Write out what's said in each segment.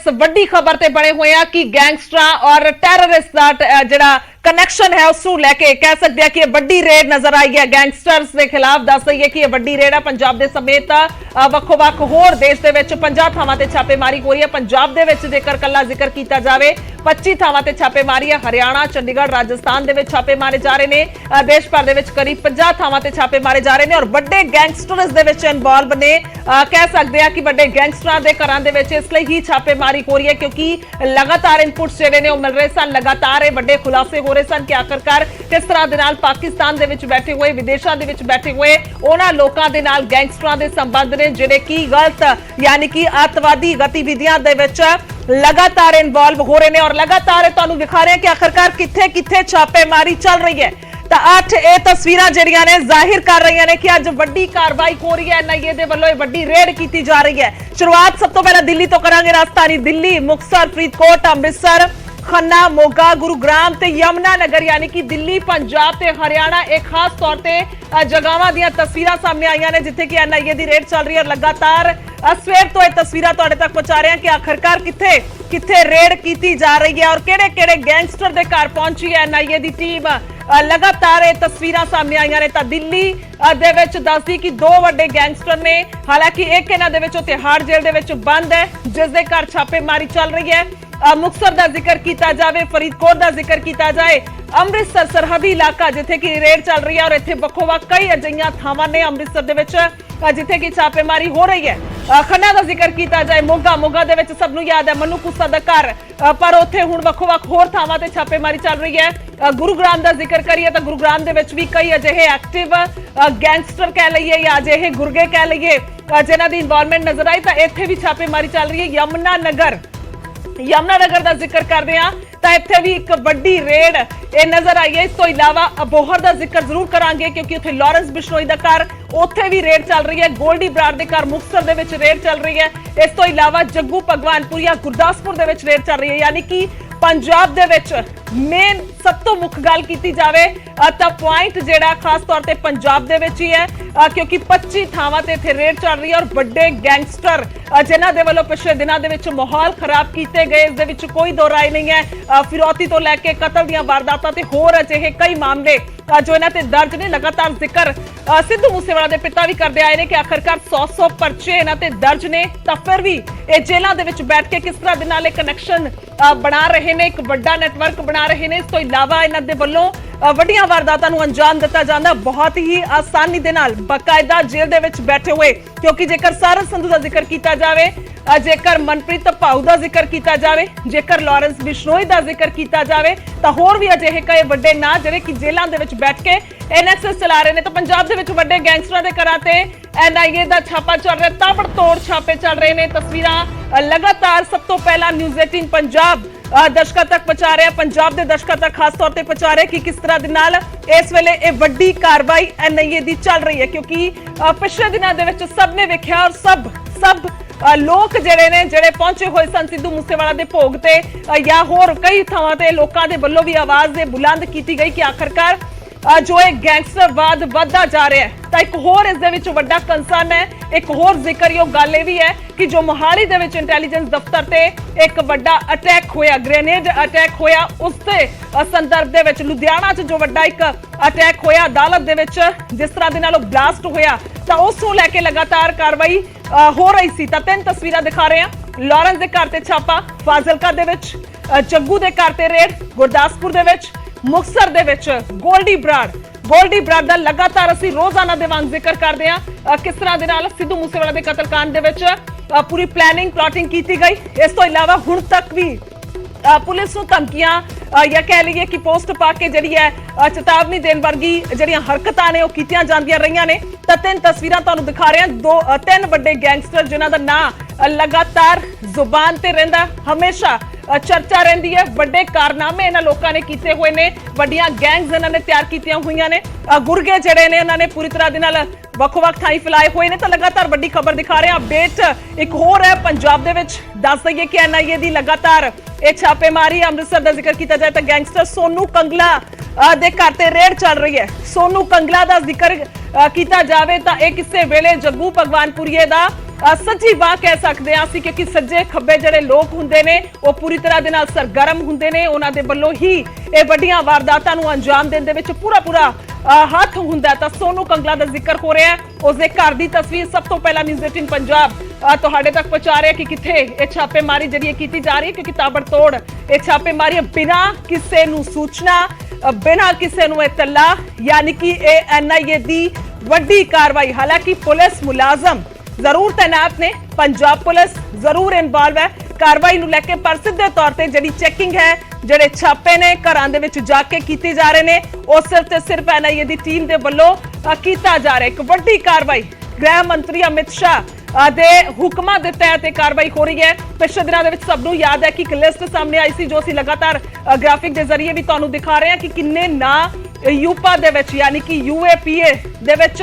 ਇਸ ਵੱਡੀ ਖਬਰ ਤੇ ਬਣੇ ਹੋਏ ਆ ਕਿ ਗੈਂਗਸਟਰਾਂ ਔਰ ਟੈਰਰਿਸਟ ਦਾ ਜਿਹੜਾ ਕਨੈਕਸ਼ਨ ਹੈ ਉਸ ਨੂੰ ਲੈ ਕੇ ਕਹਿ ਸਕਦੇ ਆ ਕਿ ਇਹ ਵੱਡੀ ਰੇਡ ਨਜ਼ਰ ਆਈ ਹੈ ਗੈਂਗਸਟਰਸ ਦੇ ਖਿਲਾਫ ਦੱਸ ਦਈਏ ਕਿ ਇਹ ਵੱਡੀ ਰੇਡ ਹੈ ਪੰਜਾਬ ਦੇ ਸਮੇਤ ਅਹ, ਵੱਖੋ-ਵੱਖ ਹੋਰ ਦੇਸ਼ ਦੇ ਵਿੱਚ 50 ਥਾਵਾਂ ਤੇ ਛਾਪੇਮਾਰੀ ਹੋ ਰਹੀ ਹੈ ਪੰਜਾਬ ਦੇ ਵਿੱਚ ਜੇਕਰ ਕੱਲਾ ਜ਼ਿਕਰ ਕੀਤਾ ਜਾਵੇ 25 ਥਾਵਾਂ ਤੇ ਛਾਪੇਮਾਰੀ ਹੈ ਹਰਿਆਣਾ ਚੰਡੀਗੜ੍ਹ ਰਾਜਸਥਾਨ ਦੇ ਵਿੱਚ ਛਾਪੇ ਮਾਰੇ ਜਾ ਰਹੇ ਨੇ ਅਹ, ਦੇਸ਼ ਭਰ ਦੇ ਵਿੱਚ ਕਰੀਬ 50 ਥਾਵਾਂ ਤੇ ਛਾਪੇ ਮਾਰੇ ਜਾ ਰਹੇ ਨੇ ਔਰ ਵੱਡੇ ਗੈਂਗਸਟਰਸ ਦੇ ਵਿੱਚ ਇਨਵੋਲਵ ਨੇ ਅਹ, ਕਹਿ ਸਕਦੇ ਆ ਕਿ ਵੱਡੇ ਗੈਂਗਸਟਰਾਂ ਦੇ ਘਰਾਂ ਦੇ ਵਿੱਚ ਇਸ ਲਈ ਹੀ ਛਾਪੇਮਾਰੀ ਹੋ ਰਹੀ ਹੈ ਕਿਉਂਕਿ ਲਗਾਤਾਰ ਇਨਪੁਟਸ ਜਿਹੜੇ ਨੇ ਉਹ ਮਿਲ ਰਹੇ ਸਨ ਲਗਾਤਾਰ ਇਹ ਵੱਡੇ ਖੁਲਾਸੇ ਹੋ ਰਹੇ ਸਨ ਕਿ ਆਖਰਕਾਰ ਕਿਸ ਤਰ੍ਹਾਂ ਦੇ ਨਾਲ ਪਾਕਿਸਤਾਨ ਦੇ ਵਿੱਚ ਬੈਠੇ ਹੋਏ, ਵਿਦੇਸ਼ਾਂ ਦੇ ਵਿੱਚ ਬੈਠੇ ਹੋਏ, ਉਹਨਾਂ ਲੋਕਾਂ ਦੇ ਨਾਲ ਗੈਂਗਸਟਰਾਂ ਦੇ ਸੰਬੰਧ ਨੇ, ਜਿਹੜੇ ਕਿ ਗਲਤ, ਯਾਨੀ ਕਿ ਅੱਤਵਾਦੀ ਗਤੀਵਿਧੀਆਂ ਦੇ ਵਿੱਚ ਲਗਾਤਾਰ ਇਨਵੋਲਵ ਹੋ ਰਹੇ ਨੇ ਔਰ ਲਗਾਤਾਰ ਤੁਹਾਨੂੰ ਦਿਖਾ ਰਹੇ ਕਿ ਆਖਰਕਾਰ ਕਿੱਥੇ ਕਿੱਥੇ ਛਾਪੇਮਾਰੀ ਚੱਲ ਰਹੀ ਹੈ। ਤਾਂ ਅੱਠ ਇਹ ਤਸਵੀਰਾਂ ਜਿਹੜੀਆਂ ਨੇ ਜ਼ਾਹਿਰ ਕਰ ਰਹੀਆਂ ਨੇ ਕਿ ਅੱਜ ਵੱਡੀ ਕਾਰਵਾਈ ਹੋ ਰਹੀ ਹੈ। ਐਨਆਈਏ ਦੇ ਵੱਲੋਂ ਇਹ ਵੱਡੀ ਰੇਡ ਕੀਤੀ ਜਾ ਰਹੀ ਹੈ। ਸ਼ੁਰੂਆਤ ਸਭ ਤੋਂ ਪਹਿਲਾਂ ਦਿੱਲੀ ਤੋਂ ਕਰਾਂਗੇ ਰਾਜਧਾਨੀ ਦਿੱਲੀ, ਮੁਕਤਸਰ, ਫਰੀਦਕੋਟ, ਅੰਮ੍ਰਿਤਸਰ। ਖੰਨਾ ਮੋਗਾ ਗੁਰੂਗ੍ਰਾਮ ਤੇ ਯਮਨਾ ਨਗਰ ਯਾਨੀ ਕਿ ਦਿੱਲੀ ਪੰਜਾਬ ਤੇ ਹਰਿਆਣਾ ਇਹ ਖਾਸ ਤੌਰ ਤੇ ਅ, ਜਗ੍ਹਾਵਾਂ ਦੀਆਂ ਤਸਵੀਰਾਂ ਸਾਹਮਣੇ ਆਈਆਂ ਨੇ ਜਿੱਥੇ ਕਿ ਐਨਆਈਏ ਦੀ ਰੇਡ ਚੱਲ ਰਹੀ ਹੈ ਔਰ ਲਗਾਤਾਰ ਸਵੇਰ ਤੋਂ ਇਹ ਤਸਵੀਰਾਂ ਤੁਹਾਡੇ ਤੱਕ ਪਹੁੰਚਾ ਰਹੇ ਹਾਂ ਕਿ ਆਖਰਕਾਰ ਕਿੱਥੇ ਕਿੱਥੇ ਰੇਡ ਕੀਤੀ ਜਾ ਰਹੀ ਹੈ ਔਰ ਕਿਹੜੇ ਕਿਹੜੇ ਗੈਂਗਸਟਰ ਦੇ ਘਰ ਪਹੁੰਚੀ ਹੈ ਐਨਆਈਏ ਦੀ ਟੀਮ ਲਗਾਤਾਰ ਇਹ ਤਸਵੀਰਾਂ ਸਾਹਮਣੇ ਆਈਆਂ ਨੇ ਤਾਂ ਦਿੱਲੀ ਦੇ ਵਿੱਚ ਦੱਸਦੀ ਕਿ ਦੋ ਵੱਡੇ ਗੈਂਗਸਟਰ ਨੇ ਹਾਲਾਂਕਿ ਇੱਕ ਇਹਨਾਂ ਦੇ ਵਿੱਚੋਂ ਤਿਹਾੜ ਜੇਲ੍ਹ ਦੇ ਵਿੱਚ ਬੰਦ ਹੈ ਜਿਸ ਦੇ ਘਰ ਛਾਪੇਮਾਰੀ ਚੱਲ ਰਹੀ ਹੈ। ਅ, ਮੁਕਤਸਰ ਦਾ ਜ਼ਿਕਰ ਕੀਤਾ ਜਾਵੇ ਫਰੀਦਕੋਟ ਦਾ ਜ਼ਿਕਰ ਕੀਤਾ ਜਾਏ ਅੰਮ੍ਰਿਤਸਰ ਸਰਹੱਦੀ ਇਲਾਕਾ ਜਿੱਥੇ ਕਿ ਰੇਡ ਚੱਲ ਰਹੀ ਹੈ ਔਰ ਇੱਥੇ ਵੱਖੋ ਵੱਖ ਕਈ ਅਜਿਹੀਆਂ ਥਾਵਾਂ ਨੇ ਅੰਮ੍ਰਿਤਸਰ ਦੇ ਵਿੱਚ ਜਿੱਥੇ ਕਿ ਛਾਪੇਮਾਰੀ ਹੋ ਰਹੀ ਹੈ। ਖੰਨਾ ਦਾ ਜ਼ਿਕਰ ਕੀਤਾ ਜਾਏ ਮੋਗਾ ਮੋਗਾ ਦੇ ਵਿੱਚ ਸਭ ਨੂੰ ਯਾਦ ਹੈ ਮਨੂ ਕੁੱਸਾ ਦਾ ਘਰ ਪਰ ਉੱਥੇ ਹੁਣ ਵੱਖੋ ਵੱਖ ਹੋਰ ਥਾਵਾਂ ਤੇ ਛਾਪੇਮਾਰੀ ਚੱਲ ਰਹੀ ਹੈ। ਅ, ਗੁਰੂਗ੍ਰਾਮ ਦਾ ਜ਼ਿਕਰ ਕਰੀਏ ਤਾਂ ਗੁਰੂਗ੍ਰਾਮ ਦੇ ਵਿੱਚ ਵੀ ਕਈ ਅਜਿਹੇ ਐਕਟਿਵ ਗੈਂਗਸਟਰ ਕਹਿ ਲਈਏ ਜਾਂ ਅਜਿਹੇ ਗੁਰਗੇ ਕਹਿ ਲਈਏ ਅ, ਜਿਨ੍ਹਾਂ ਦੀ ਇਨਵੋਲਵਮੈਂਟ ਨਜ਼ਰ ਆਈ ਤਾਂ ਇੱਥੇ ਵੀ ਛਾਪੇਮਾਰੀ ਚੱਲ ਰਹੀ ਹੈ। ਯਮਨਾ ਨਗਰ ਯਮਨਾਨਗਰ ਦਾ ਜ਼ਿਕਰ ਕਰਦੇ ਆ ਤਾਂ ਇੱਥੇ ਵੀ ਇੱਕ ਵੱਡੀ ਰੇਡ ਇਹ ਨਜ਼ਰ ਆਈ ਹੈ। ਇਸ ਤੋਂ ਇਲਾਵਾ ਅਬੋਹਰ ਦਾ ਜ਼ਿਕਰ ਜ਼ਰੂਰ ਕਰਾਂਗੇ, ਕਿਉਂਕਿ ਉੱਥੇ ਲਾਰੈਂਸ ਬਿਸ਼ਨੋਈ ਦਾ ਘਰ, ਉੱਥੇ ਵੀ ਰੇਡ ਚੱਲ ਰਹੀ ਹੈ। ਗੋਲਡੀ ਬਰਾੜ ਦੇ ਘਰ ਮੁਕਤਸਰ ਦੇ ਵਿੱਚ ਰੇਡ ਚੱਲ ਰਹੀ ਹੈ। ਇਸ ਤੋਂ ਇਲਾਵਾ ਜੱਗੂ ਭਗਵਾਨਪੁਰੀਆ ਗੁਰਦਾਸਪੁਰ ਦੇ ਵਿੱਚ ਰੇਡ ਚੱਲ ਰਹੀ ਹੈ। ਯਾਨੀ ਕਿ ਪੰਜਾਬ ਦੇ ਵਿੱਚ ਮੇਨ ਸਭ ਤੋਂ ਮੁੱਖ ਗੱਲ ਕੀਤੀ ਜਾਵੇ ਤਾਂ ਪੁਆਇੰਟ ਜਿਹੜਾ ਖਾਸ ਤੌਰ ਤੇ ਪੰਜਾਬ ਦੇ ਵਿੱਚ ਹੀ ਹੈ ਕਿਉਂਕਿ 25 ਥਾਵਾਂ ਤੇ ਇੱਥੇ ਰੇਡ ਚੱਲ ਰਹੀ ਹੈ ਔਰ ਵੱਡੇ ਗੈਂਗਸਟਰ ਅ, ਜਿਨ੍ਹਾਂ ਦੇ ਵੱਲੋਂ ਪਿਛਲੇ ਦਿਨਾਂ ਦੇ ਵਿੱਚ ਮਾਹੌਲ ਖਰਾਬ ਕੀਤੇ ਗਏ ਇਸ ਦੇ ਵਿੱਚ ਕੋਈ ਦੋ ਰਾਏ ਨਹੀਂ ਹੈ। ਫਿਰੌਤੀ ਤੋਂ ਲੈ ਕੇ ਕਤਲ ਦੀਆਂ ਵਾਰਦਾਤਾਂ ਤੇ ਹੋਰ ਅਜਿਹੇ ਕਈ ਮਾਮਲੇ ਜੋ ਇਹਨਾਂ ਤੇ ਦਰਜ ਨੇ ਲਗਾਤਾਰ ਜ਼ਿਕਰ ਸਿੱਧੂ ਮੂਸੇਵਾਲਾ ਦੇ ਪਿਤਾ ਵੀ ਕਰਦੇ ਆਏ ਨੇ ਕਿ ਆਖਰਕਾਰ 100-100 ਪਰਚੇ ਇਹਨਾਂ ਤੇ ਦਰਜ ਨੇ, ਤਾਂ ਫਿਰ ਵੀ ਇਹ ਜੇਲ੍ਹਾਂ ਦੇ ਵਿੱਚ ਬੈਠ ਕੇ ਕਿਸ ਤਰ੍ਹਾਂ ਦੇ ਨਾਲ ਇਹ ਕਨੈਕਸ਼ਨ ਬਣਾ ਰਹੇ ਨੇ, ਇੱਕ ਵੱਡਾ ਨੈਟਵਰਕ ਬਣਾ ਰਹੇ ਨੇ, ਇਸ ਤੋਂ ਇਲਾਵਾ ਇਹਨਾਂ ਦੇ ਵੱਲੋਂ ਵੱਡੀਆਂ ਵਾਰਦਾਤਾਂ ਨੂੰ ਅੰਜਾਮ ਦਿੱਤਾ ਜਾਂਦਾ। ਬਹੁਤ ਹੀ ਆਸਾਨੀ ਦੇ ਨਾਲ ਬਕਾਇਦਾ ਜੇਲ੍ਹ ਦੇ ਵਿੱਚ ਬੈਠੇ ਹੋਏ, ਕਿਉਂਕਿ ਜੇਕਰ ਸਾਰਸ ਸੰਧੂ ਦਾ ਜ਼ਿਕਰ ਕੀਤਾ ਜਾਵੇ ਜੇਕਰ ਮਨਪ੍ਰੀਤ ਭਾਊ ਦਾ ਜ਼ਿਕਰ ਕੀਤਾ ਜਾਵੇ, ਜੇਕਰ ਲਾਰੈਂਸ ਬਿਸ਼ਨੋਈ ਦਾ ਜ਼ਿਕਰ ਕੀਤਾ ਜਾਵੇ, ਤਾਂ ਹੋਰ ਵੀ ਅਜਿਹੇ ਕਈ ਵੱਡੇ ਨਾਂ ਜਿਹੜੇ ਕਿ ਜੇਲ੍ਹਾਂ ਦੇ ਵਿੱਚ ਬੈਠ ਕੇ ਐਨਐਸਐਸ ਚਲਾ ਰਹੇ ਨੇ। ਤਾਂ ਪੰਜਾਬ ਦੇ ਵਿੱਚ ਵੱਡੇ ਗੈਂਗਸਟਰਾਂ ਦੇ ਘਰਾਂ ਤੇ ਐਨਆਈਏ ਦਾ ਛਾਪਾ ਚੱਲ ਰਿਹਾ ਤਾਬੜ ਤੋੜ ਛਾਪੇ ਚੱਲ ਰਹੇ ਨੇ। ਤਸਵੀਰਾਂ ਲਗਾਤਾਰ ਸਭ ਤੋਂ ਪਹਿਲਾਂ ਨਿਊਜ਼ 18 ਪੰਜਾਬ ਦਰਸ਼ਕਾਂ ਤੱਕ ਪਹੁੰਚਾ ਰਿਹਾ, ਪੰਜਾਬ ਦੇ ਦਰਸ਼ਕਾਂ ਤੱਕ ਖਾਸ ਤੌਰ ਤੇ ਪਹੁੰਚਾ ਰਿਹਾ ਕਿ ਕਿਸ ਤਰ੍ਹਾਂ ਦੇ ਨਾਲ ਇਸ ਵੇਲੇ ਇਹ ਵੱਡੀ ਕਾਰਵਾਈ ਐਨਆਈਏ ਦੀ ਚੱਲ ਰਹੀ ਹੈ, ਕਿਉਂਕਿ ਪਿਛਲੇ ਦਿਨਾਂ ਦੇ ਵਿੱਚ ਸਭ ਨੇ ਵੇਖਿਆ ਔਰ ਸਭ ਸਭ ਲੋਕ ਜਿਹੜੇ ਨੇ, ਜਿਹੜੇ ਪਹੁੰਚੇ ਹੋਏ ਸਨ ਸਿੱਧੂ ਮੂਸੇਵਾਲਾ ਦੇ ਭੋਗ ਤੇ ਜਾਂ ਹੋਰ ਕਈ ਥਾਵਾਂ ਤੇ ਲੋਕਾਂ ਦੇ ਵੱਲੋਂ ਵੀ ਆਵਾਜ਼ ਦੇ ਬੁਲੰਦ ਕੀਤੀ ਗਈ ਕਿ ਆਖਰਕਾਰ ਜੋ ਇਹ ਗੈਂਗਸਟਰਵਾਦ ਵੱਧਦਾ ਜਾ ਰਿਹਾ ਹੈ। ਤਾਂ ਇੱਕ ਹੋਰ ਇਸ ਦੇ ਵਿੱਚ ਵੱਡਾ ਕੰਸਰਨ ਹੈ। ਇੱਕ ਹੋਰ ਜ਼ਿਕਰਯੋਗ ਗੱਲ ਇਹ ਵੀ ਹੈ ਕਿ ਜੋ ਮੋਹਾਲੀ ਦੇ ਵਿੱਚ ਇੰਟੈਲੀਜੈਂਸ ਦਫ਼ਤਰ ਤੇ ਇੱਕ ਵੱਡਾ ਅਟੈਕ ਹੋਇਆ ਗ੍ਰੇਨੇਡ ਅਟੈਕ ਹੋਇਆ ਉਸ ਦੇ ਸੰਦਰਭ ਦੇ ਵਿੱਚ ਲੁਧਿਆਣਾ 'ਚ ਜੋ ਵੱਡਾ ਇੱਕ ਅਟੈਕ ਹੋਇਆ ਅਦਾਲਤ ਦੇ ਵਿੱਚ ਜਿਸ ਤਰ੍ਹਾਂ ਦੇ ਨਾਲ ਉਹ ਬਲਾਸਟ ਹੋਇਆ ਤਾਂ ਉਸ ਨੂੰ ਲੈ ਕੇ ਲਗਾਤਾਰ ਕਾਰਵਾਈ ਅ, ਹੋ ਰਹੀ ਸੀ। ਤਾਂ ਤਿੰਨ ਤਸਵੀਰਾਂ ਦਿਖਾ ਰਹੇ ਹਾਂ। ਲਾਰੈਂਸ ਦੇ ਘਰ ਤੇ ਛਾਪਾ ਫਾਜ਼ਿਲਕਾ ਦੇ ਵਿੱਚ ਅ, ਜੱਗੂ ਦੇ ਘਰ ਤੇ ਰੇਡ ਗੁਰਦਾਸਪੁਰ ਦੇ ਵਿੱਚ ਮੁਕਸਰ ਦੇ ਵਿੱਚ ਗੋਲਡੀ ਬਰਾੜ। ਗੋਲਡੀ ਬਰਾੜ ਦਾ ਲਗਾਤਾਰ ਅਸੀਂ ਰੋਜ਼ਾਨਾ ਦੇ ਵਾਂਗ ਜ਼ਿਕਰ ਕਰਦੇ ਹਾਂ। ਕਿਸ ਤਰ੍ਹਾਂ ਦੇ ਨਾਲ ਸਿੱਧੂ ਮੂਸੇਵਾਲਾ ਦੇ ਕਤਲकांड ਦੇ ਵਿੱਚ ਪੂਰੀ ਪਲੈਨਿੰਗ ਪਲਾਟਿੰਗ ਕੀਤੀ ਗਈ। ਇਸ ਤੋਂ ਇਲਾਵਾ ਹੁਣ ਤੱਕ ਵੀ ਪੁਲਿਸ ਨੂੰ ਧਮਕੀਆਂ ਜਾਂ ਕਹਿ ਲਈਏ ਕਿ ਪੋਸਟ ਪਾ ਕੇ ਜਿਹੜੀ ਹੈ ਚੇਤਾਵਨੀ ਦੇਣ ਵਰਗੀ ਜਿਹੜੀਆਂ ਹਰਕਤਾਂ ਨੇ, ਉਹ ਕੀਤੀਆਂ ਜਾਂਦੀਆਂ ਰਹੀਆਂ ਨੇ। ਤਾਂ ਤਿੰਨ ਤਸਵੀਰਾਂ ਤੁਹਾਨੂੰ ਦਿਖਾ ਰਹੇ ਹਾਂ। ਦੋ ਤਿੰਨ ਵੱਡੇ ਗੈਂਗਸਟਰ ਜਿਨ੍ਹਾਂ ਦਾ ਨਾਂ ਲਗਾਤਾਰ ਜ਼ੁਬਾਨ ਤੇ ਰਹਿੰਦਾ, ਹਮੇਸ਼ਾ ਚਰਚਾ ਰਹਿੰਦੀ ਹੈ। ਵੱਡੇ ਕਾਰਨਾਮੇ ਇਹਨਾਂ ਲੋਕਾਂ ਨੇ ਕੀਤੇ ਹੋਏ ਨੇ। ਵੱਡੀਆਂ ਗੈਂਗਸ ਇਹਨਾਂ ਨੇ ਤਿਆਰ ਕੀਤੀਆਂ ਹੋਈਆਂ ਨੇ। ਗੁਰਗੇ ਜਿਹੜੇ ਨੇ, ਉਹਨਾਂ ਨੇ ਪੂਰੀ ਤਰ੍ਹਾਂ ਦੇ ਨਾਲ ਵੱਖ-ਵੱਖ ਥਾਈ ਫੈਲਾਏ ਹੋਏ ਨੇ ਤਾਂ ਲਗਾਤਾਰ ਵੱਡੀ ਖਬਰ ਦਿਖਾ ਰਹੇ ਹਾਂ। ਅਪਡੇਟ ਇੱਕ ਹੋਰ ਹੈ, ਪੰਜਾਬ ਦੇ ਵਿੱਚ ਦੱਸ ਦਈਏ ਕਿ ਐਨਆਈਏ ਦੀ ਲਗਾਤਾਰ ਇਹ ਛਾਪੇਮਾਰੀ ਅੰਮ੍ਰਿਤਸਰ ਦਾ ਜ਼ਿਕਰ ਕੀਤਾ ਜਾਏ ਤਾਂ ਗੈਂਗਸਟਰ ਸੋਨੂ ਕੰਗਲਾ ਦੇ ਘਰ ਤੇ ਰੇਡ ਚੱਲ ਰਹੀ ਹੈ। ਸੋਨੂ ਕੰਗਲਾ ਦਾ ਜ਼ਿਕਰ ਕੀਤਾ ਜਾਵੇ ਤਾਂ ਇਹ ਕਿਸੇ ਵੇਲੇ ਜੱਗੂ ਭਗਵਾਨਪੁਰੀਏ ਦਾ ਅ, ਸੱਜੀ ਬਾਹ ਕਹਿ ਸਕਦੇ ਹਾਂ ਅਸੀਂ ਕਿਉਂਕਿ ਸੱਜੇ ਖੱਬੇ ਜਿਹੜੇ ਲੋਕ ਹੁੰਦੇ ਨੇ ਉਹ ਪੂਰੀ ਤਰ੍ਹਾਂ ਦੇ ਨਾਲ ਸਰਗਰਮ ਹੁੰਦੇ ਨੇ ਉਹਨਾਂ ਦੇ ਵੱਲੋਂ ਹੀ ਇਹ ਵੱਡੀਆਂ ਵਾਰਦਾਤਾਂ ਨੂੰ ਅੰਜਾਮ ਦੇਣ ਦੇ ਵਿੱਚ ਪੂਰਾ ਪੂਰਾ ਹੱਥ ਹੁੰਦਾ ਤਾਂ ਸੋਨੂ ਕੰਗਲਾ ਦਾ ਜ਼ਿਕਰ ਹੋ ਰਿਹਾ ਹੈ। ਉਸਦੇ ਘਰ ਦੀ ਤਸਵੀਰ ਸਭ ਤੋਂ ਪਹਿਲਾਂ ਨਿਊਜ਼ 18 ਪੰਜਾਬ ਤੁਹਾਡੇ ਤੱਕ ਪਹੁੰਚਾ ਰਿਹਾ ਕਿ ਕਿੱਥੇ ਇਹ ਛਾਪੇਮਾਰੀ ਜਿਹੜੀ ਹੈ ਕੀਤੀ ਜਾ ਰਹੀ ਹੈ ਕਿਉਂਕਿ ਤਾਬੜਤੋੜ ਇਹ ਛਾਪੇਮਾਰੀ ਬਿਨਾਂ ਕਿਸੇ ਨੂੰ ਸੂਚਨਾ ਅ, ਬਿਨਾਂ ਕਿਸੇ ਨੂੰ ਇਤਲਾ ਯਾਨੀ ਕਿ ਇਹ ਐਨਆਈਏ ਦੀ ਵੱਡੀ ਕਾਰਵਾਈ। ਹਾਲਾਂਕਿ ਪੁਲਿਸ ਮੁਲਾਜ਼ਮ ਜ਼ਰੂਰ ਤੈਨਾਤ ਨੇ। ਪੰਜਾਬ ਪੁਲਿਸ ਜ਼ਰੂਰ ਇਨਵੋਲਵ ਹੈ। ਕਾਰਵਾਈ ਨੂੰ ਲੈ ਕੇ ਪਰ ਸਿੱਧੇ ਤੌਰ ਤੇ ਜਿਹੜੀ ਚੈਕਿੰਗ ਹੈ, ਜਿਹੜੇ ਛਾਪੇ ਨੇ, ਘਰਾਂ ਦੇ ਵਿੱਚ ਜਾ ਕੇ ਕੀਤੇ ਜਾ ਰਹੇ ਨੇ, ਉਹ ਸਿਰਫ ਤੇ ਸਿਰਫ ਐਨਆਈਏ ਦੀ ਟੀਮ ਦੇ ਵੱਲੋਂ ਕੀਤਾ ਜਾ ਰਿਹਾ। ਇੱਕ ਵੱਡੀ ਕਾਰਵਾਈ ਗ੍ਰਹਿ ਮੰਤਰੀ ਅਮਿਤ ਸ਼ਾਹ ਦੇ ਹੁਕਮਾਂ ਦੇ ਤਹਿਤ ਇਹ ਕਾਰਵਾਈ ਹੋ ਰਹੀ ਹੈ। ਪਿਛਲੇ ਦਿਨਾਂ ਦੇ ਵਿੱਚ ਸਭ ਨੂੰ ਯਾਦ ਹੈ ਕਿ ਇੱਕ ਲਿਸਟ ਸਾਹਮਣੇ ਆਈ ਸੀ, ਜੋ ਅਸੀਂ ਲਗਾਤਾਰ ਗ੍ਰਾਫਿਕ ਦੇ ਜ਼ਰੀਏ ਵੀ ਤੁਹਾਨੂੰ ਦਿਖਾ ਰਹੇ ਹਾਂ ਕਿ ਕਿੰਨੇ ਨਾਂ ਯੂਪਾ ਦੇ ਵਿੱਚ, ਯਾਨੀ ਕਿ ਯੂਏਪੀਏ ਦੇ ਵਿੱਚ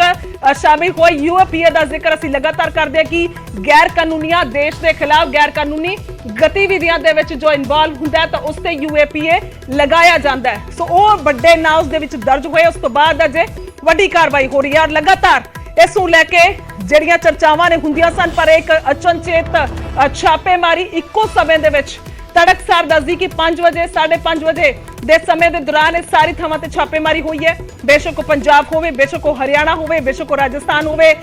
ਸ਼ਾਮਿਲ ਹੋਏ। ਯੂਏਪੀਏ ਦਾ ਜ਼ਿਕਰ ਅਸੀਂ ਲਗਾਤਾਰ ਕਰਦੇ ਹਾਂ ਕਿ ਗੈਰ ਕਾਨੂੰਨੀਆਂ ਦੇਸ਼ ਦੇ ਖਿਲਾਫ ਗੈਰ ਕਾਨੂੰਨੀ ਗਤੀਵਿਧੀਆਂ ਦੇ ਵਿੱਚ ਜੋ ਇਨਵੋਲਵ ਹੁੰਦਾ ਤਾਂ ਉਸ ਤੇ ਯੂਏਪੀਏ ਲਗਾਇਆ ਜਾਂਦਾ ਹੈ। ਸੋ ਉਹ ਵੱਡੇ ਨਾਂ ਉਸ ਦੇ ਵਿੱਚ ਦਰਜ ਹੋਏ। ਉਸ ਤੋਂ ਬਾਅਦ ਅਜੇ ਵੱਡੀ ਕਾਰਵਾਈ ਹੋ ਰਹੀ ਹੈ ਔਰ ਲਗਾਤਾਰ ਇਸ ਨੂੰ ਲੈ ਕੇ ਜਿਹੜੀਆਂ ਚਰਚਾਵਾਂ ਨੇ ਹੁੰਦੀਆਂ ਸਨ, ਪਰ ਇੱਕ ਅਚਨਚੇਤ ਛਾਪੇਮਾਰੀ ਇੱਕੋ ਸਮੇਂ ਦੇ ਵਿੱਚ ਤੜਕਸਾਰ ਦੱਸਦੀ ਕਿ 5 ਵਜੇ 5:30 ਵਜੇ ਦੇ ਸਮੇਂ ਦੇ ਦੌਰਾਨ ਇਹ ਸਾਰੀ ਥਾਵਾਂ ਤੇ ਛਾਪੇਮਾਰੀ ਹੋਈ ਹੈ। ਬੇਸ਼ੱਕ ਉਹ ਪੰਜਾਬ ਹੋਵੇ, ਬੇਸ਼ੱਕ ਉਹ ਹਰਿਆਣਾ ਹੋਵੇ, ਬੇਸ਼ੱਕ ਉਹ ਰਾਜਸਥਾਨ ਹੋਵੇ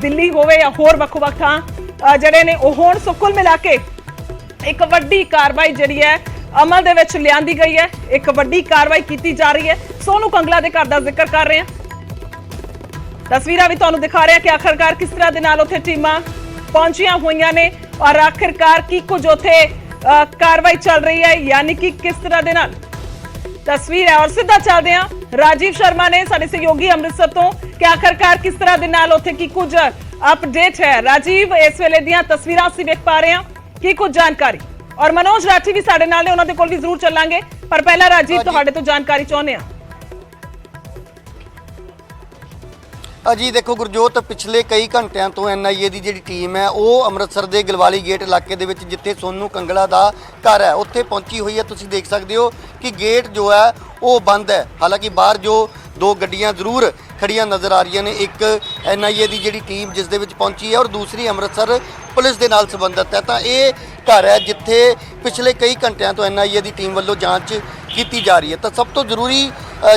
ਦਿੱਲੀ ਹੋਵੇ ਜਾਂ ਹੋਰ ਵੱਖ-ਵੱਖ ਥਾਂ ਜਿਹੜੇ ਨੇ ਉਹ ਹੋਣ। ਸੋ ਕੁੱਲ ਮਿਲਾ ਕੇ ਇੱਕ ਵੱਡੀ ਕਾਰਵਾਈ ਜਿਹੜੀ ਹੈ ਅਮਲ ਦੇ ਵਿੱਚ ਲਿਆਂਦੀ ਗਈ ਹੈ। ਇੱਕ ਵੱਡੀ ਕਾਰਵਾਈ ਕੀਤੀ ਜਾ ਰਹੀ ਹੈ। ਸੋਨੂ ਕੰਗਲਾ ਦੇ ਘਰ ਦਾ ਜ਼ਿਕਰ ਕਰ ਰਹੇ ਹਾਂ। ਤਸਵੀਰਾਂ ਵੀ ਤੁਹਾਨੂੰ ਦਿਖਾ ਰਿਹਾ ਕਿ ਆਖਰਕਾਰ ਕਿਸ ਤਰ੍ਹਾਂ ਦੇ ਨਾਲ ਉੱਥੇ ਟੀਮਾਂ ਪਹੁੰਚੀਆਂ ਹੋਈਆਂ ਨੇ। ਔਰ ਆਖਰਕਾਰ ਕੀ ਕੁਝ ਉੱਥੇ ਕਾਰਵਾਈ ਚੱਲ ਰਹੀ ਹੈ ਯਾਨੀ ਕਿ ਕਿਸ ਤਰ੍ਹਾਂ ਦੇ ਨਾਲ? ਤਸਵੀਰ ਹੈ ਔਰ ਸਿੱਧਾ ਚੱਲਦੇ ਹਾਂ। ਰਾਜੀਵ ਸ਼ਰਮਾ ਨੇ ਸਾਡੇ ਸਹਿਯੋਗੀ ਅੰਮ੍ਰਿਤਸਰ ਤੋਂ ਕਿ ਆਖਰਕਾਰ ਕਿਸ ਤਰ੍ਹਾਂ ਦੇ ਨਾਲ ਉੱਥੇ ਕੀ ਕੁਝ ਅਪਡੇਟ ਹੈ? ਰਾਜੀਵ ਇਸ ਵੇਲੇ ਦੀਆਂ ਤਸਵੀਰਾਂ ਅਸੀਂ ਵੇਖ ਪਾ ਰਹੇ ਹਾਂ। ਕੀ ਕੁਝ ਜਾਣਕਾਰੀ? ਔਰ ਮਨੋਜ ਰਾਠੀ ਵੀ ਸਾਡੇ ਨਾਲ ਨੇ ਉਹਨਾਂ ਦੇ ਕੋਲ ਵੀ ਜ਼ਰੂਰ ਚੱਲਾਂਗੇ। ਪਰ ਪਹਿਲਾਂ ਰਾਜੀਵ। ਤੁਹਾਡੇ ਤੋਂ ਜਾਣਕਾਰੀ ਚਾਹੁੰਦੇ ਹਾਂ। ਅਜੀ ਦੇਖੋ ਗੁਰਜੋਤ, ਪਿਛਲੇ ਕਈ ਘੰਟਿਆਂ ਤੋਂ ਐਨਆਈਏ ਦੀ ਜਿਹੜੀ ਟੀਮ ਹੈ, ਉਹ ਅੰਮ੍ਰਿਤਸਰ ਦੇ ਗਲਵਾਲੀ ਗੇਟ ਇਲਾਕੇ ਦੇ ਵਿੱਚ ਜਿੱਥੇ ਸੋਨੂ ਕੰਗਲਾ ਦਾ ਘਰ ਹੈ, ਉੱਥੇ ਪਹੁੰਚੀ ਹੋਈ ਹੈ। ਤੁਸੀਂ ਦੇਖ ਸਕਦੇ ਹੋ ਕਿ ਗੇਟ ਜੋ ਹੈ, ਉਹ ਬੰਦ ਹੈ। ਹਾਲਾਂਕਿ ਬਾਹਰ ਜੋ ਦੋ ਗੱਡੀਆਂ ਜ਼ਰੂਰ ਖੜੀਆਂ ਨਜ਼ਰ ਆ ਰਹੀਆਂ ਨੇ, ਇੱਕ ਐਨਆਈਏ ਦੀ ਜਿਹੜੀ ਟੀਮ ਜਿਸ ਦੇ ਵਿੱਚ ਪਹੁੰਚੀ ਹੈ ਔਰ ਦੂਸਰੀ ਅੰਮ੍ਰਿਤਸਰ ਪੁਲਿਸ ਦੇ ਨਾਲ ਸੰਬੰਧਿਤ ਹੈ। ਤਾਂ ਇਹ ਘਰ ਹੈ ਜਿੱਥੇ ਪਿਛਲੇ ਕਈ ਘੰਟਿਆਂ ਤੋਂ ਐਨਆਈਏ ਦੀ ਟੀਮ ਵੱਲੋਂ ਜਾਂਚ ਕੀਤੀ ਜਾ ਰਹੀ ਹੈ। ਤਾਂ ਸਭ ਤੋਂ ਜ਼ਰੂਰੀ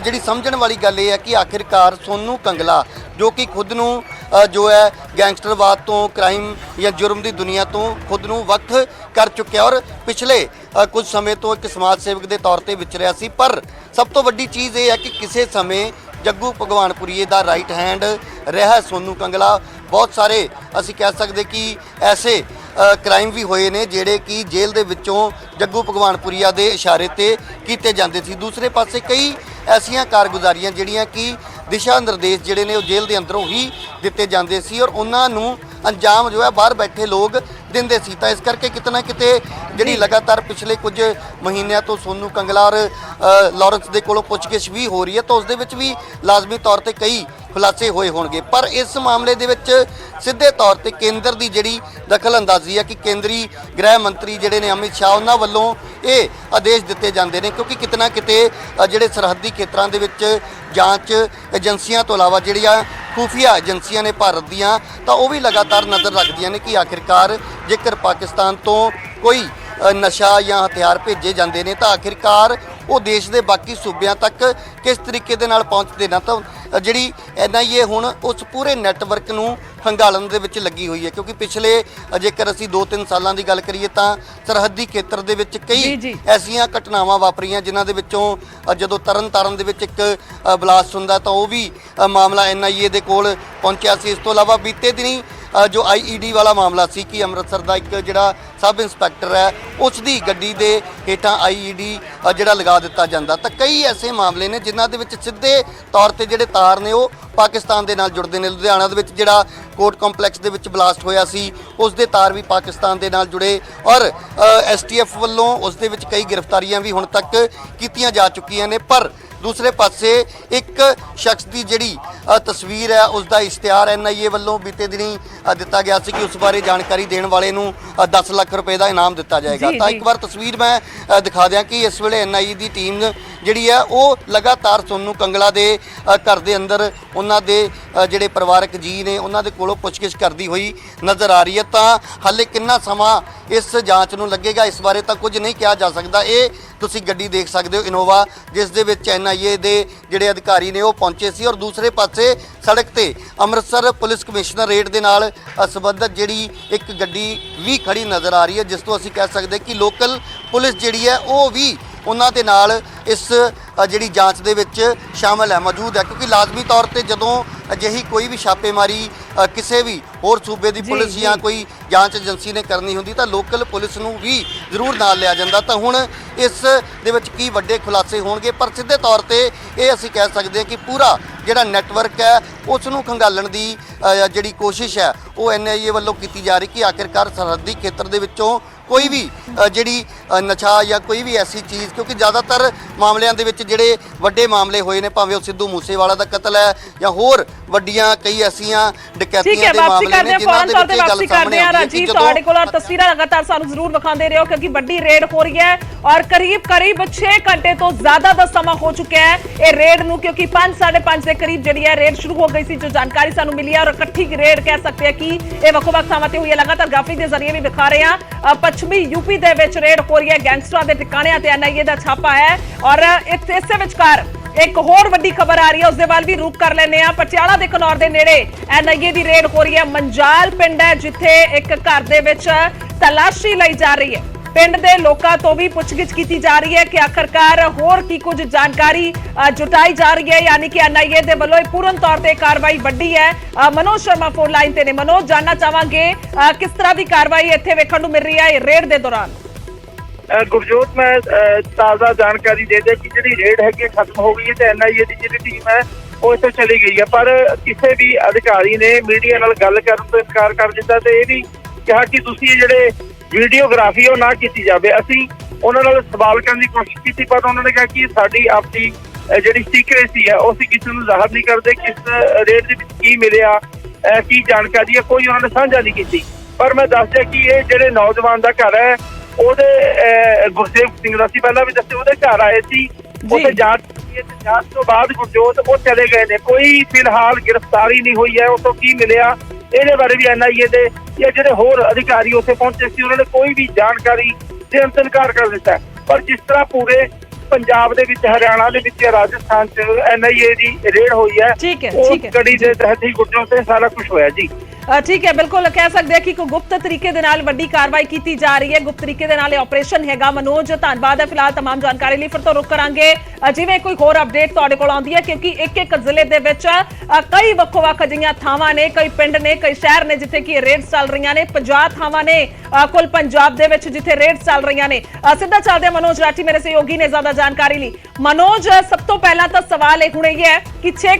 ਜਿਹੜੀ ਸਮਝਣ ਵਾਲੀ ਗੱਲ ਇਹ ਹੈ ਕਿ ਆਖਿਰਕਾਰ ਸੋਨੂ ਕੰਗਲਾ, ਜੋ ਕਿ ਖੁਦ ਨੂੰ ਜੋ ਹੈ ਗੈਂਗਸਟਰਵਾਦ ਤੋਂ ਕ੍ਰਾਈਮ ਜਾਂ ਜੁਰਮ ਦੀ ਦੁਨੀਆ ਤੋਂ ਖੁਦ ਨੂੰ ਵੱਖ ਕਰ ਚੁੱਕਿਆ ਔਰ ਪਿਛਲੇ ਕੁਝ ਸਮੇਂ ਤੋਂ ਇੱਕ ਸਮਾਜ ਸੇਵਕ ਦੇ ਤੌਰ ਤੇ ਵਿਚਰਿਆ ਸੀ। ਪਰ ਸਭ ਤੋਂ ਵੱਡੀ ਚੀਜ਼ ਇਹ ਹੈ ਕਿ ਕਿਸੇ ਸਮੇਂ ਜੱਗੂ ਭਗਵਾਨਪੁਰੀਏ ਦਾ ਰਾਈਟ ਹੈਂਡ ਰਿਹਾ ਸੋਨੂ ਕੰਗਲਾ। ਬਹੁਤ ਸਾਰੇ ਅਸੀਂ ਕਹਿ ਸਕਦੇ ਕਿ ਐਸੇ ਕ੍ਰਾਈਮ ਵੀ ਹੋਏ ਨੇ ਜਿਹੜੇ ਕਿ ਜੇਲ੍ਹ ਦੇ ਵਿੱਚੋਂ ਜੱਗੂ ਭਗਵਾਨਪੁਰੀਆ ਦੇ ਇਸ਼ਾਰੇ ਤੇ ਕੀਤੇ ਜਾਂਦੇ ਸੀ। ਦੂਸਰੇ ਪਾਸੇ ਕਈ ਐਸੀਆਂ ਕਾਰਗੁਜ਼ਾਰੀਆਂ ਜਿਹੜੀਆਂ ਕਿ ਦਿਸ਼ਾ ਨਿਰਦੇਸ਼ ਜਿਹੜੇ ਨੇ ਉਹ ਜੇਲ੍ਹ ਦੇ ਅੰਦਰੋਂ ਹੀ ਦਿੱਤੇ ਜਾਂਦੇ ਸੀ ਔਰ ਉਹਨਾਂ ਨੂੰ ਅੰਜਾਮ ਜੋ ਹੈ ਬਾਹਰ ਬੈਠੇ ਲੋਕ ਦਿੰਦੇ ਸੀ। ਤਾਂ ਇਸ ਕਰਕੇ ਕਿਤੇ ਨਾ ਕਿਤੇ ਜਿਹੜੀ ਲਗਾਤਾਰ ਪਿਛਲੇ ਕੁਝ ਮਹੀਨਿਆਂ ਤੋਂ ਸੋਨੂ ਕੰਗਲਾ ਔਰ ਲਾਰੈਂਸ ਦੇ ਕੋਲੋਂ ਪੁੱਛਗਿੱਛ ਵੀ ਹੋ ਰਹੀ ਹੈ ਤਾਂ ਉਸ ਦੇ ਵਿੱਚ ਵੀ ਲਾਜ਼ਮੀ ਤੌਰ ਤੇ ਕਈ ਖੁਲਾਸੇ ਹੋਏ ਹੋਣਗੇ। ਪਰ ਇਸ ਮਾਮਲੇ ਦੇ ਵਿੱਚ ਸਿੱਧੇ ਤੌਰ ਤੇ ਕੇਂਦਰ ਦੀ ਜਿਹੜੀ ਦਖਲ ਅੰਦਾਜ਼ੀ ਹੈ ਕਿ ਕੇਂਦਰੀ ਗ੍ਰਹਿ ਮੰਤਰੀ ਜਿਹੜੇ ਨੇ ਅਮਿਤ ਸ਼ਾਹ, ਉਹਨਾਂ ਵੱਲੋਂ ਇਹ ਆਦੇਸ਼ ਦਿੱਤੇ ਜਾਂਦੇ ਨੇ ਕਿਉਂਕਿ ਕਿਤੇ ਨਾ ਕਿਤੇ ਜਿਹੜੇ ਸਰਹੱਦੀ ਖੇਤਰਾਂ ਦੇ ਵਿੱਚ ਜਾਂਚ ਏਜੰਸੀਆਂ ਤੋਂ ਇਲਾਵਾ ਜਿਹੜੀਆਂ ਖੂਫੀਆ ਏਜੰਸੀਆਂ ਨੇ ਭਾਰਤ ਦੀਆਂ, ਤਾਂ ਉਹ ਵੀ ਲਗਾਤਾਰ ਨਜ਼ਰ ਰੱਖਦੀਆਂ ਨੇ ਕਿ ਆਖਿਰਕਾਰ ਜੇਕਰ ਪਾਕਿਸਤਾਨ ਤੋਂ ਕੋਈ ਨਸ਼ਾ ਜਾਂ ਹਥਿਆਰ ਭੇਜੇ ਜਾਂਦੇ ਨੇ, ਤਾਂ ਆਖਿਰਕਾਰ ਉਹ ਦੇਸ਼ ਦੇ ਬਾਕੀ ਸੂਬਿਆਂ ਤੱਕ ਕਿਸ ਤਰੀਕੇ ਦੇ ਨਾਲ ਪਹੁੰਚਦੇ ਨੇ, ਤਾਂ ਜਿਹੜੀ ਐਨਆਈਏ ਹੁਣ ਉਸ ਪੂਰੇ ਨੈਟਵਰਕ ਨੂੰ ਖੰਗਾਲਣ ਦੇ ਵਿੱਚ ਲੱਗੀ ਹੋਈ ਹੈ ਕਿਉਂਕਿ ਪਿਛਲੇ ਜੇਕਰ ਅਸੀਂ 2-3 ਸਾਲਾਂ ਦੀ ਗੱਲ ਕਰੀਏ ਤਾਂ ਸਰਹੱਦੀ ਖੇਤਰ ਦੇ ਵਿੱਚ ਕਈ। ਐਸੀਆਂ ਘਟਨਾਵਾਂ ਵਾਪਰੀਆਂ ਜਿਨ੍ਹਾਂ ਦੇ ਵਿੱਚੋਂ ਜਦੋਂ ਤਰਨ ਤਾਰਨ ਦੇ ਵਿੱਚ ਇੱਕ ਬਲਾਸਟ ਹੁੰਦਾ ਤਾਂ ਉਹ ਵੀ ਮਾਮਲਾ ਐਨਆਈਏ ਦੇ ਕੋਲ ਪਹੁੰਚਿਆ ਸੀ ਇਸ ਤੋਂ ਇਲਾਵਾ ਬੀਤੇ ਦਿਨੀ ਜੋ ਆਈਈਡੀ ਵਾਲਾ ਮਾਮਲਾ ਸੀ ਕਿ ਅੰਮ੍ਰਿਤਸਰ ਦਾ ਇੱਕ ਜਿਹੜਾ ਸਬ ਇੰਸਪੈਕਟਰ ਹੈ ਉਸ ਦੀ ਗੱਡੀ ਦੇ ਹੇਠਾਂ ਆਈਈਡੀ ਜਿਹੜਾ ਲਗਾ ਦਿੱਤਾ ਜਾਂਦਾ। ਤਾਂ ਕਈ ਐਸੇ ਮਾਮਲੇ ਨੇ ਜਿਨ੍ਹਾਂ ਦੇ ਵਿੱਚ ਸਿੱਧੇ ਤੌਰ ਤੇ ਜਿਹੜੇ ਤਾਰ ਨੇ, ਉਹ ਪਾਕਿਸਤਾਨ ਦੇ ਨਾਲ ਜੁੜਦੇ ਨੇ। ਲੁਧਿਆਣਾ ਦੇ ਵਿੱਚ ਜਿਹੜਾ ਕੋਰਟ ਕੰਪਲੈਕਸ ਦੇ ਵਿੱਚ ਬਲਾਸਟ ਹੋਇਆ ਸੀ ਉਸ ਦੇ ਤਾਰ ਵੀ ਪਾਕਿਸਤਾਨ ਦੇ ਨਾਲ ਜੁੜੇ ਔਰ ਐਸਟੀਐਫ ਵੱਲੋਂ ਉਸ ਦੇ ਵਿੱਚ ਕਈ ਗ੍ਰਿਫਤਾਰੀਆਂ ਵੀ ਹੁਣ ਤੱਕ ਕੀਤੀਆਂ ਜਾ ਚੁੱਕੀਆਂ ਨੇ। ਪਰ ਦੂਸਰੇ ਪਾਸੇ ਇੱਕ ਸ਼ਖਸ ਦੀ ਜਿਹੜੀ ਤਸਵੀਰ ਹੈ ਉਸ ਦਾ ਇਸ਼ਤਿਹਾਰ ਐਨਆਈਏ ਵੱਲੋਂ ਬੀਤੇ ਦਿਨੀ ਦਿੱਤਾ ਗਿਆ ਸੀ ਕਿ ਉਸ ਬਾਰੇ ਜਾਣਕਾਰੀ ਦੇਣ ਵਾਲੇ ਨੂੰ ਅ, 10 ਲੱਖ ਰੁਪਏ ਦਾ ਇਨਾਮ ਦਿੱਤਾ ਜਾਏਗਾ। ਤਾਂ। ਇੱਕ ਵਾਰ ਤਸਵੀਰ ਮੈਂ ਦਿਖਾ ਦਿਆਂ ਕਿ ਇਸ ਵੇਲੇ ਐਨਆਈਏ ਦੀ ਟੀਮ ਜਿਹੜੀ ਹੈ ਉਹ ਲਗਾਤਾਰ ਸੋਨੂ ਕੰਗਲਾ ਦੇ ਘਰ ਦੇ ਅੰਦਰ ਉਹਨਾਂ ਦੇ ਜਿਹੜੇ ਪਰਿਵਾਰਕ ਜੀ ਨੇ ਉਹਨਾਂ ਦੇ ਕੋਲੋਂ ਪੁੱਛਗਿੱਛ ਕਰਦੀ ਹੋਈ ਨਜ਼ਰ ਆ ਰਹੀ ਹੈ। ਤਾਂ ਹਾਲੇ ਕਿੰਨਾ ਸਮਾਂ ਇਸ ਜਾਂਚ ਨੂੰ ਲੱਗੇਗਾ ਇਸ ਬਾਰੇ ਤਾਂ ਕੁਝ ਨਹੀਂ ਕਿਹਾ ਜਾ ਸਕਦਾ। ਇਹ ਤੁਸੀਂ ਗੱਡੀ ਦੇਖ ਸਕਦੇ ਹੋ ਇਨੋਵਾ ਜਿਸ ਦੇ ਵਿੱਚ ਐਨਆਈਏ ਦੇ ਜਿਹੜੇ ਅਧਿਕਾਰੀ ਨੇ ਉਹ ਪਹੁੰਚੇ ਸੀ ਔਰ ਦੂਸਰੇ ਪਾਸੇ ਸੜਕ ਤੇ ਅੰਮ੍ਰਿਤਸਰ ਪੁਲਿਸ ਕਮਿਸ਼ਨਰੇਟ ਦੇ ਨਾਲ ਅ, ਸੰਬੰਧਿਤ ਜਿਹੜੀ ਇੱਕ ਗੱਡੀ ਵੀ ਖੜੀ ਨਜ਼ਰ ਆ ਰਹੀ ਹੈ ਜਿਸ ਤੋਂ ਅਸੀਂ ਕਹਿ ਸਕਦੇ ਕਿ ਲੋਕਲ ਪੁਲਿਸ ਜਿਹੜੀ ਹੈ ਉਹ ਵੀ ਉਹਨਾਂ ਦੇ ਨਾਲ ਇਸ ਜਿਹੜੀ ਜਾਂਚ ਦੇ ਵਿੱਚ ਸ਼ਾਮਲ ਹੈ ਮੌਜੂਦ ਹੈ। ਕਿਉਂਕਿ ਲਾਜ਼ਮੀ ਤੌਰ ਤੇ ਜਦੋਂ ਅਜਿਹੀ ਕੋਈ ਵੀ ਛਾਪੇਮਾਰੀ ਕਿਸੇ ਵੀ ਹੋਰ ਸੂਬੇ ਦੀ ਪੁਲਿਸ ਜੀ। ਕੋਈ ਜਾਂਚ ਏਜੰਸੀ ਨੇ ਕਰਨੀ ਹੁੰਦੀ ਤਾਂ ਲੋਕਲ ਪੁਲਿਸ ਨੂੰ ਵੀ ਜ਼ਰੂਰ ਨਾਲ ਲਿਆ ਜਾਂਦਾ। ਤਾਂ ਹੁਣ ਇਸ ਦੇ ਵਿੱਚ ਕੀ ਵੱਡੇ ਖੁਲਾਸੇ ਹੋਣਗੇ? ਪਰ ਸਿੱਧੇ ਤੌਰ ਤੇ ਇਹ ਅਸੀਂ ਕਹਿ ਸਕਦੇ ਹਾਂ ਕਿ ਪੂਰਾ ਜਿਹੜਾ ਨੈਟਵਰਕ ਹੈ ਉਸ ਨੂੰ ਖੰਗਾਲਣ ਦੀ ਜਿਹੜੀ ਕੋਸ਼ਿਸ਼ ਹੈ ਉਹ ਐਨਆਈਏ ਵੱਲੋਂ ਕੀਤੀ ਜਾ ਰਹੀ ਕਿ ਆਖਿਰਕਾਰ ਸਰਹੱਦੀ ਖੇਤਰ ਦੇ ਵਿੱਚੋਂ ਕੋਈ ਵੀ ਅ, ਜਿਹੜੀ ਅ, ਨਸ਼ਾ ਜਾਂ ਕੋਈ ਵੀ ਐਸੀ ਚੀਜ਼ ਕਿਉਂਕਿ ਜ਼ਿਆਦਾਤਰ ਮਾਮਲਿਆਂ ਦੇ ਵਿੱਚ ਜਿਹੜੇ ਵੱਡੇ ਮਾਮਲੇ ਹੋਏ ਨੇ ਭਾਵੇਂ ਉਹ ਸਿੱਧੂ ਮੂਸੇਵਾਲਾ ਦਾ ਕਤਲ ਹੈ ਜਾਂ ਹੋਰ ਵੱਡੀਆਂ ਕਈ ਐਸੀਆਂ ਠੀਕ ਡਕੈਤੀਆਂ ਹੈ ਦੇ ਵਾਪਸੀ ਮਾਮਲੇ ਕਰਦੇ ਨੇ ਹਾਂ ਜਿਨ੍ਹਾਂ ਫੌਰਨ ਦੇ ਤੌਰ ਵਿੱਚ ਤੇ ਇਹ ਗੱਲ ਵਾਪਸੀ ਸਾਹਮਣੇ ਹਾਂ ਆਉਂਦੀ ਹੈ ਕਿ ਰਾਜੀਵ ਜਦੋਂ ਤੁਹਾਡੇ ਕੋਲ ਤਸਵੀਰਾਂ ਲਗਾਤਾਰ ਸਾਨੂੰ ਜ਼ਰੂਰ ਵਿਖਾਉਂਦੇ ਰਹੋ ਕਿਉਂਕਿ ਵੱਡੀ ਰੇਡ ਹੋ ਰਹੀ ਹੈ ਔਰ ਕਰੀਬ ਕਰੀਬ 6 ਘੰਟੇ ਤੋਂ ਜ਼ਿਆਦਾ ਦਾ ਸਮਾਂ ਹੋ ਚੁੱਕਿਆ ਹੈ ਇਹ ਰੇਡ ਨੂੰ ਕਿਉਂਕਿ 5 5:30 ਦੇ ਕਰੀਬ ਜਿਹੜੀ ਹੈ ਰੇਡ ਸ਼ੁਰੂ ਹੋ ਗਈ ਸੀ ਜੋ ਜਾਣਕਾਰੀ ਸਾਨੂੰ ਮਿਲੀ ਹੈ ਔਰ ਇਕੱਠੀ ਰੇਡ ਕਹਿ ਸਕਦੇ ਹਾਂ ਕਿ ਇਹ ਵੱਖੋ ਵੱਖ ਥਾਵਾਂ ਤੇ ਹੋਈ ਹੈ। ਲਗਾਤਾਰ ਗ੍ਰਾਫਿਕ ਦੇ ਜ਼ਰੀਏ ਵੀ ਵਿਖਾ ਰਹੇ ਹਾਂ। ਅ, ਪੱਛਮੀ ਯੂਪੀ ਦੇ ਵਿੱਚ ਰੇਡ ਹੋ ਰਹੀ ਹੈ। ਗੈਂਗਸਟਰਾਂ ਦੇ ਟਿਕਾਣਿਆਂ ਤੇ ਐਨਆਈਏ ਦਾ ਛਾਪਾ ਹੈ ਔਰ ਇਸੇ ਵਿਚਕਾਰ ਇੱਕ ਹੋਰ ਵੱਡੀ ਖਬਰ ਆ ਰਹੀ ਹੈ। ਉਸ ਦੇ ਵੱਲ ਵੀ ਰੂਪ ਕਰ ਲੈਨੇ ਆ ਪਟਿਆਲਾ ਦੇ ਕਨੌਰ ਦੇ ਨੇੜੇ ਐਨਆਈਏ ਦੀ ਰੇਡ ਹੋ ਰਹੀ ਹੈ। ਮੰਜਾਲ ਪਿੰਡ ਹੈ, ਜਿੱਥੇ ਇੱਕ ਘਰ ਦੇ ਵਿੱਚ ਤਲਾਸ਼ੀ ਲਈ ਜਾ ਰਹੀ ਹੈ। ਪਿੰਡ ਦੇ ਲੋਕਾਂ ਤੋਂ ਵੀ ਪੁੱਛਗਿੱਛ ਕੀਤੀ ਜਾ ਰਹੀ ਹੈ ਕਿ ਆਖਰਕਾਰ ਹੋਰ ਕੀ ਕੁਝ ਜਾਣਕਾਰੀ ਜੁਟਾਈ ਜਾ ਰਹੀ ਹੈ, ਯਾਨੀ ਕਿ ਐਨਆਈਏ ਦੇ ਵੱਲੋਂ ਇਹ ਪੂਰਨ ਤੌਰ ਤੇ ਕਾਰਵਾਈ ਵੱਡੀ ਹੈ। ਮਨੋਜ ਸ਼ਰਮਾ ਫੋਨ ਲਾਈਨ ਤੇ ਨੇ। ਮਨੋਜ, ਜਾਨਣਾ ਚਾਹਾਂਗੇ ਕਿਸ ਤਰ੍ਹਾਂ ਦੀ ਕਾਰਵਾਈ ਇੱਥੇ ਵੇਖਣ ਨੂੰ ਮਿਲ ਰਹੀ ਹੈ ਰੇਡ ਦੇ ਦੌਰਾਨ? ਗੁਰਜੋਤ, ਮੈਂ ਤਾਜ਼ਾ ਜਾਣਕਾਰੀ ਦੇ ਦੇ ਕਿ ਜਿਹੜੀ ਰੇਡ ਹੈਗੀ ਹੈ, ਖਤਮ ਹੋ ਗਈ ਹੈ ਤੇ ਐਨਆਈਏ ਦੀ ਜਿਹੜੀ ਟੀਮ ਹੈ, ਉਹ ਇੱਥੋਂ ਚਲੀ ਗਈ ਹੈ। ਪਰ ਕਿਸੇ ਵੀ ਅਧਿਕਾਰੀ ਨੇ ਮੀਡੀਆ ਨਾਲ ਗੱਲ ਕਰਨ ਤੋਂ ਇਨਕਾਰ ਕਰ ਦਿੱਤਾ ਤੇ ਇਹ ਵੀ ਕਿਹਾ ਕਿ ਤੁਸੀਂ ਜਿਹੜੇ ਵੀਡੀਓਗ੍ਰਾਫੀ ਉਹ ਨਾ ਕੀਤੀ ਜਾਵੇ। ਅਸੀਂ ਉਹਨਾਂ ਨਾਲ ਸਵਾਲ ਕਰਨ ਦੀ ਕੋਸ਼ਿਸ਼ ਕੀਤੀ ਪਰ ਉਹਨਾਂ ਨੇ ਕਿਹਾ ਕਿ ਸਾਡੀ ਆਪਣੀ ਜਿਹੜੀ ਸੀਕ੍ਰੇਸੀ ਹੈ ਉਹ ਅਸੀਂ ਕਿਸੇ ਨੂੰ ਜ਼ਾਹਰ ਨਹੀਂ ਕਰਦੇ ਕਿਸ ਰੇਡ ਦੇ ਵਿੱਚ ਕੀ ਮਿਲਿਆ ਕੀ ਜਾਣਕਾਰੀ ਹੈ ਕੋਈ ਉਹਨਾਂ ਨੇ ਸਾਂਝਾ ਨਹੀਂ ਕੀਤੀ। ਪਰ ਮੈਂ ਦੱਸ ਦਿਆਂ ਕਿ ਇਹ ਜਿਹੜੇ ਨੌਜਵਾਨ ਦਾ ਘਰ ਹੈ ਉਹਦੇ ਅਹ, ਗੁਰਸੇਵ ਸਿੰਘ ਦਾ ਸੀ ਪਹਿਲਾਂ ਵੀ ਦੱਸਿਆ ਉਹਦੇ ਘਰ ਆਏ ਸੀ। ਉੱਥੇ ਜਾਂਚ ਕੀਤੀ ਤੇ ਜਾਂਚ ਤੋਂ ਬਾਅਦ ਗੁਰਜੋਤ ਉਹ ਚਲੇ ਗਏ ਨੇ। ਕੋਈ ਫਿਲਹਾਲ ਗ੍ਰਿਫਤਾਰੀ ਨਹੀਂ ਹੋਈ ਹੈ ਉਤੋਂ ਕੀ ਮਿਲਿਆ ਇਹਦੇ ਬਾਰੇ ਵੀ ਐਨਆਈਏ ਦੇ ਜਾਂ ਜਿਹੜੇ ਹੋਰ ਅਧਿਕਾਰੀ ਉੱਥੇ ਪਹੁੰਚੇ ਸੀ ਉਹਨਾਂ ਨੇ ਕੋਈ ਵੀ ਜਾਣਕਾਰੀ ਦੇਣ ਤੋਂ ਇਨਕਾਰ ਕਰ ਦਿੱਤਾ। ਪਰ ਜਿਸ ਤਰ੍ਹਾਂ ਪੂਰੇ ਪੰਜਾਬ ਦੇ ਵਿੱਚ ਹਰਿਆਣਾ ਦੇ ਵਿੱਚ ਰਾਜਸਥਾਨ 'ਚ ਐਨਆਈਏ ਦੀ ਰੇਡ ਹੋਈ ਹੈ ਠੀਕ ਹੈ, ਉਸ ਠੀਕ ਹੈ। ਕੜੀ ਦੇ ਤਹਿਤ ਹੀ ਗੁਰਜੋਤ ਤੇ ਸਾਰਾ ਕੁਝ ਹੋਇਆ ਜੀ ਠੀਕ ਹੈ ਬਿਲਕੁਲ ਕਹਿ ਸਕਦੇ ਆ ਕਿ ਕੋਈ ਗੁਪਤ ਤਰੀਕੇ ਦੇ ਨਾਲ ਵੱਡੀ ਕਾਰਵਾਈ ਕੀਤੀ ਜਾ ਰਹੀ ਹੈ ਗੁਪਤ ਤਰੀਕੇ ਦੇ ਨਾਲ ਇਹ ਆਪਰੇਸ਼ਨ ਹੈਗਾ ਮਨੋਜ ਧੰਨਵਾਦ ਹੈ ਫਿਲਹਾਲ तमाम ਜਾਣਕਾਰੀ ਲਈ ਫਿਰ ਤੋਂ ਰੁਕ ਕਰਾਂਗੇ ਅ, ਜਿਵੇਂ ਕੋਈ ਹੋਰ ਅਪਡੇਟ ਤੁਹਾਡੇ ਕੋਲ ਆਉਂਦੀ ਹੈ ਕਿਉਂਕਿ ਇੱਕ ਇੱਕ ਜ਼ਿਲ੍ਹੇ ਦੇ ਵਿੱਚ ਅ, ਕਈ ਵੱਖੋ ਵੱਖ ਅਜਿਹੀਆਂ ਥਾਵਾਂ ਨੇ ਕਈ ਪਿੰਡ ਨੇ ਕਈ ਸ਼ਹਿਰ ਨੇ ਜਿੱਥੇ ਕਿ ਰੇਡਸ ਚੱਲ ਰਹੀਆਂ ਨੇ 50 ਥਾਵਾਂ ਨੇ ਅ, ਕੁੱਲ ਪੰਜਾਬ ਦੇ ਵਿੱਚ ਜਿੱਥੇ ਰੇਡਸ ਚੱਲ ਰਹੀਆਂ ਨੇ ਅ, ਸਿੱਧਾ ਚੱਲਦੇ ਹਾਂ ਮਨੋਜ ਰਾਠੀ ਮੇਰੇ ਸਹਿਯੋਗੀ ਨੇ ਜ਼ਿਆਦਾ ਜਾਣਕਾਰੀ ਲਈ ਮਨੋਜ ਸਭ ਤੋਂ ਪਹਿਲਾਂ ਤਾਂ ਸਵਾਲ ਇਹ ਹੁਣ ਇਹ ਹੈ ਕਿ 6